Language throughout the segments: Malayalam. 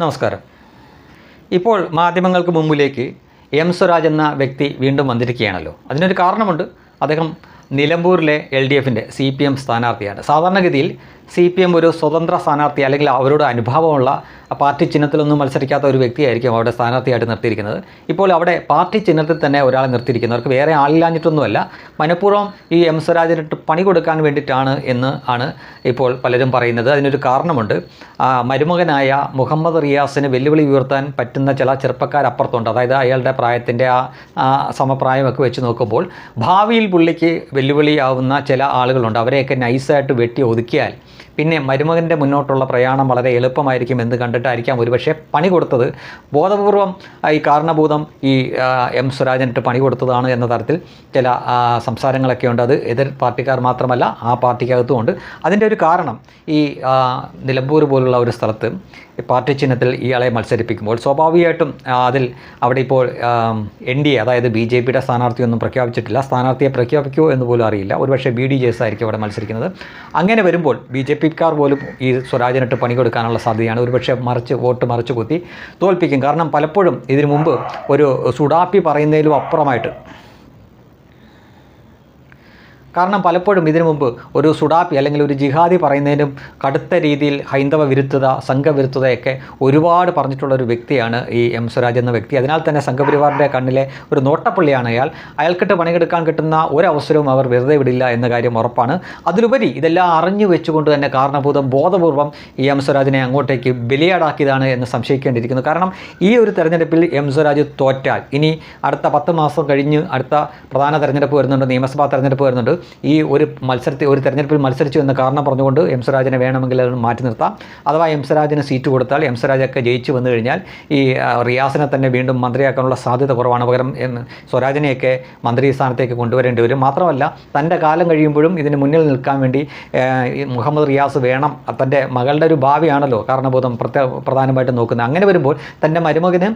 നമസ്കാരം. ഇപ്പോൾ മാധ്യമങ്ങൾക്ക് മുമ്പിലേക്ക് എം സ്വരാജ് എന്ന വ്യക്തി വീണ്ടും വന്നിരിക്കുകയാണല്ലോ. അതിനൊരു കാരണമുണ്ട്. അദ്ദേഹം നിലമ്പൂരിലെ എൽ ഡി എഫിന്റെ സി പി എം സ്ഥാനാർത്ഥിയാണ്. സാധാരണഗതിയിൽ സി പി എം ഒരു സ്വതന്ത്ര സ്ഥാനാർത്ഥി അല്ലെങ്കിൽ അവരോട് അനുഭാവമുള്ള പാർട്ടി ചിഹ്നത്തിലൊന്നും മത്സരിക്കാത്ത ഒരു വ്യക്തിയായിരിക്കും അവിടെ സ്ഥാനാർത്ഥിയായിട്ട് നിർത്തിയിരിക്കുന്നത്. ഇപ്പോൾ അവിടെ പാർട്ടി ചിഹ്നത്തിൽ തന്നെ ഒരാളെ നിർത്തിയിരിക്കുന്നു. അവർക്ക് വേറെ ആളില്ലാഞ്ഞിട്ടൊന്നുമല്ല. മനഃപൂർവം ഈ എം സ്വരാജിനിട്ട് പണി കൊടുക്കാൻ വേണ്ടിയിട്ടാണ് എന്ന് ആണ് ഇപ്പോൾ പലരും പറയുന്നത്. അതിനൊരു കാരണമുണ്ട്. മരുമകനായ മുഹമ്മദ് റിയാസിന് വെല്ലുവിളി ഉയർത്താൻ പറ്റുന്ന ചില ചെറുപ്പക്കാരപ്പുറത്തുണ്ട്. അതായത് അയാളുടെ പ്രായത്തിന്റെ ആ സമപ്രായമൊക്കെ വെച്ച് നോക്കുമ്പോൾ ഭാവിയിൽ പുള്ളിക്ക് വെല്ലുവിളിയാവുന്ന ചില ആളുകളുണ്ട്. അവരെയൊക്കെ നൈസായിട്ട് വെട്ടി ഒതുക്കിയാൽ പിന്നെ മരുമകന്റെ മുന്നോട്ടുള്ള പ്രയാണം വളരെ എളുപ്പമായിരിക്കും എന്ന് കണ്ടിട്ടായിരിക്കാം ഒരുപക്ഷെ പണി കൊടുത്തത്. ബോധപൂർവം ഈ കാരണഭൂതം ഈ എം സ്വരാജനിട്ട് പണി കൊടുത്തതാണ് എന്ന തരത്തിൽ ചില സംസാരങ്ങളൊക്കെ ഉണ്ട്. അത് എതിർ പാർട്ടിക്കാർ മാത്രമല്ല ആ പാർട്ടിക്കകത്തുമുണ്ട് അതിന്റെ ഒരു കാരണം ഈ നിലമ്പൂർ പോലുള്ള ഒരു സ്ഥലത്ത് പാർട്ടി ചിഹ്നത്തിൽ ഇയാളെ മത്സരിപ്പിക്കുമ്പോൾ സ്വാഭാവികമായിട്ടും അതിൽ അവിടെ ഇപ്പോൾ എൻ ഡി എ അതായത് ബി ജെ പിയുടെ സ്ഥാനാർത്ഥിയൊന്നും പ്രഖ്യാപിച്ചിട്ടില്ല. സ്ഥാനാർത്ഥിയെ പ്രഖ്യാപിക്കുമോ എന്ന് പോലും അറിയില്ല. ഒരുപക്ഷെ ബി ഡി ജെ എസ് ആയിരിക്കും അവിടെ മത്സരിക്കുന്നത്. അങ്ങനെ വരുമ്പോൾ ബി ജെ പിക്കാർ പോലും ഈ സ്വരാജിനിട്ട് പണി കൊടുക്കാനുള്ള സാധ്യതയാണ്. ഒരുപക്ഷെ മറിച്ച് വോട്ട് മറിച്ച് കുത്തി തോൽപ്പിക്കും. കാരണം പലപ്പോഴും ഇതിനു മുമ്പ് ഒരു സുഡാപ്പി പറയുന്നതിലും അപ്പുറമായിട്ട് കാരണം പലപ്പോഴും ഇതിനു മുമ്പ് ഒരു സുഡാപ്പി അല്ലെങ്കിൽ ഒരു ജിഹാദി പറയുന്നതിനും കടുത്ത രീതിയിൽ ഹൈന്ദവ വിരുദ്ധത സംഘവിരുദ്ധതയൊക്കെ ഒരുപാട് പറഞ്ഞിട്ടുള്ള ഒരു വ്യക്തിയാണ് ഈ എം സ്വരാജ് എന്ന വ്യക്തി. അതിനാൽ തന്നെ സംഘപരിവാറിന്റെ കണ്ണിലെ ഒരു നോട്ടപ്പള്ളിയാണ് അയാൾ. അയാൾക്കിട്ട് പണിയെടുക്കാൻ കിട്ടുന്ന ഒരവസരവും അവർ വെറുതെ വിടില്ല എന്ന കാര്യം ഉറപ്പാണ്. അതിലുപരി ഇതെല്ലാം അറിഞ്ഞു വെച്ചുകൊണ്ട് തന്നെ കാരണഭൂതം ബോധപൂർവം ഈ എം സ്വരാജിനെ അങ്ങോട്ടേക്ക് ബലിയാടാക്കിയതാണ് എന്ന് സംശയിക്കേണ്ടിയിരിക്കുന്നു. കാരണം ഈ ഒരു തെരഞ്ഞെടുപ്പിൽ എം സ്വരാജ് തോറ്റാൽ ഇനി അടുത്ത പത്ത് മാസം കഴിഞ്ഞ് അടുത്ത പ്രധാന തെരഞ്ഞെടുപ്പ് വരുന്നുണ്ട് നിയമസഭാ തെരഞ്ഞെടുപ്പ് വരുന്നുണ്ട് ഈ ഒരു മത്സരത്തിൽ ഒരു തെരഞ്ഞെടുപ്പിൽ മത്സരിച്ചു എന്ന കാരണം പറഞ്ഞുകൊണ്ട് എം സ്വരാജിനെ വേണമെങ്കിൽ അത് മാറ്റി നിർത്താം. അഥവാ എം സ്വരാജിന് സീറ്റ് കൊടുത്താൽ എം സ്വരാജൊക്കെ ജയിച്ചു വന്നു കഴിഞ്ഞാൽ ഈ റിയാസിനെ തന്നെ വീണ്ടും മന്ത്രിയാക്കാനുള്ള സാധ്യത കുറവാണ്. പകരം സ്വരാജിനെയൊക്കെ മന്ത്രി സ്ഥാനത്തേക്ക് കൊണ്ടുവരേണ്ടി വരും. മാത്രമല്ല തന്റെ കാലം കഴിയുമ്പോഴും ഇതിന് മുന്നിൽ നിൽക്കാൻ വേണ്ടി മുഹമ്മദ് റിയാസ് വേണം. തന്റെ മകളുടെ ഒരു ഭാവിയാണല്ലോ കാരണബോധം പ്രത്യേക പ്രധാനമായിട്ട് നോക്കുന്നത്. അങ്ങനെ വരുമ്പോൾ തന്റെ മരുമകന്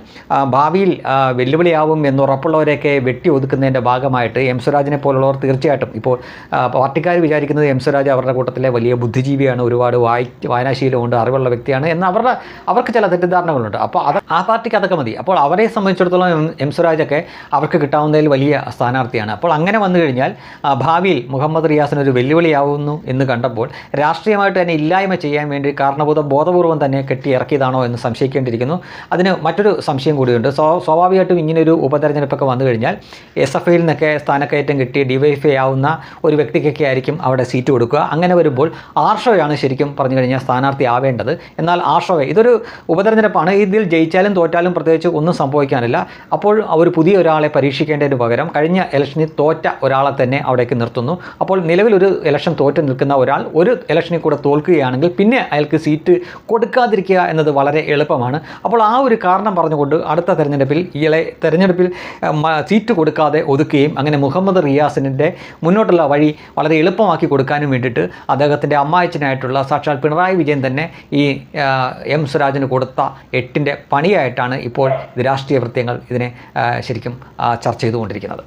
ഭാവിയിൽ വെല്ലുവിളിയാവും എന്നുറപ്പുള്ളവരെയൊക്കെ വെട്ടി ഒതുക്കുന്നതിന്റെ ഭാഗമായിട്ട് എം സ്വരാജിനെ പോലുള്ളവർ തീർച്ചയായിട്ടും ഇപ്പോൾ ആ, പാർട്ടിക്കാർ വിചാരിക്കുന്നത് എം സ്വരാജ് അവരുടെ കൂട്ടത്തിലെ വലിയ ബുദ്ധിജീവിയാണ് ഒരുപാട് വായി വായനാശീലമുണ്ട് അറിവുള്ള വ്യക്തിയാണ് എന്ന് അവരുടെ അവർക്ക് ചില തെറ്റിദ്ധാരണകളുണ്ട്. അപ്പോൾ അത് ആ പാർട്ടിക്ക് അതൊക്കെ മതി. അപ്പോൾ അവരെ സംബന്ധിച്ചിടത്തോളം എം സ്വരാജൊക്കെ അവർക്ക് കിട്ടാവുന്നതിൽ വലിയ സ്ഥാനാർത്ഥിയാണ്. അപ്പോൾ അങ്ങനെ വന്നു കഴിഞ്ഞാൽ ഭാവിയിൽ മുഹമ്മദ് റിയാസിന് ഒരു വെല്ലുവിളിയാവുന്നു എന്ന് കണ്ടപ്പോൾ രാഷ്ട്രീയമായിട്ട് തന്നെ ഇല്ലായ്മ ചെയ്യാൻ വേണ്ടി കാരണബോധം ബോധപൂർവം തന്നെ കെട്ടിയിറക്കിയതാണോ എന്ന് സംശയിക്കേണ്ടിയിരിക്കുന്നു. അതിന് മറ്റൊരു സംശയം കൂടിയുണ്ട്. സ്വ- സ്വാഭാവികമായിട്ടും ഇങ്ങനൊരു ഉപതെരഞ്ഞെടുപ്പൊക്കെ വന്നു കഴിഞ്ഞാൽ എസ് എഫ് ഐയിൽ നിന്നൊക്കെ സ്ഥാനക്കയറ്റം കിട്ടി ഡിവൈഎഫ്ഐ ആവുന്ന ഒരു വ്യക്തിക്കൊക്കെ ആയിരിക്കും അവിടെ സീറ്റ് കൊടുക്കുക. അങ്ങനെ വരുമ്പോൾ ആർഷോയാണ് ശരിക്കും പറഞ്ഞു കഴിഞ്ഞാൽ സ്ഥാനാർത്ഥി ആവേണ്ടത്. എന്നാൽ ആർഷോയെ ഇതൊരു ഉപതെരഞ്ഞെടുപ്പാണ്. ഇതിൽ ജയിച്ചാലും തോറ്റാലും പ്രത്യേകിച്ച് ഒന്നും സംഭവിക്കാനില്ല. അപ്പോൾ അവർ പുതിയ ഒരാളെ പരീക്ഷിക്കേണ്ടതിന് പകരം കഴിഞ്ഞ ഇലക്ഷനിൽ തോറ്റ ഒരാളെ തന്നെ അവിടേക്ക് നിർത്തുന്നു. അപ്പോൾ നിലവിലൊരു ഒരു ഇലക്ഷൻ തോറ്റ് നിൽക്കുന്ന ഒരാൾ ഒരു ഇലക്ഷനിൽ കൂടെ തോൽക്കുകയാണെങ്കിൽ പിന്നെ അയാൾക്ക് സീറ്റ് കൊടുക്കാതിരിക്കുക എന്നത് വളരെ എളുപ്പമാണ്. അപ്പോൾ ആ ഒരു കാരണം പറഞ്ഞുകൊണ്ട് അടുത്ത തെരഞ്ഞെടുപ്പിൽ ഇയാളെ തെരഞ്ഞെടുപ്പിൽ സീറ്റ് കൊടുക്കാതെ ഒതുക്കുകയും അങ്ങനെ മുഹമ്മദ് റിയാസിന്റെ മുന്നോട്ടുള്ള വഴി വളരെ എളുപ്പമാക്കി കൊടുക്കാനും വേണ്ടിയിട്ട് അദ്ദേഹത്തിന്റെ അമ്മായച്ചനായിട്ടുള്ള സാക്ഷാൽ പിണറായി വിജയൻ തന്നെ ഈ എം സ്വരാജിന് കൊടുത്ത എട്ടിന്റെ പണിയായിട്ടാണ് ഇപ്പോൾ ഇത് രാഷ്ട്രീയ വൃത്യങ്ങൾ ഇതിനെ ശരിക്കും ചർച്ച ചെയ്തുകൊണ്ടിരിക്കുന്നത്.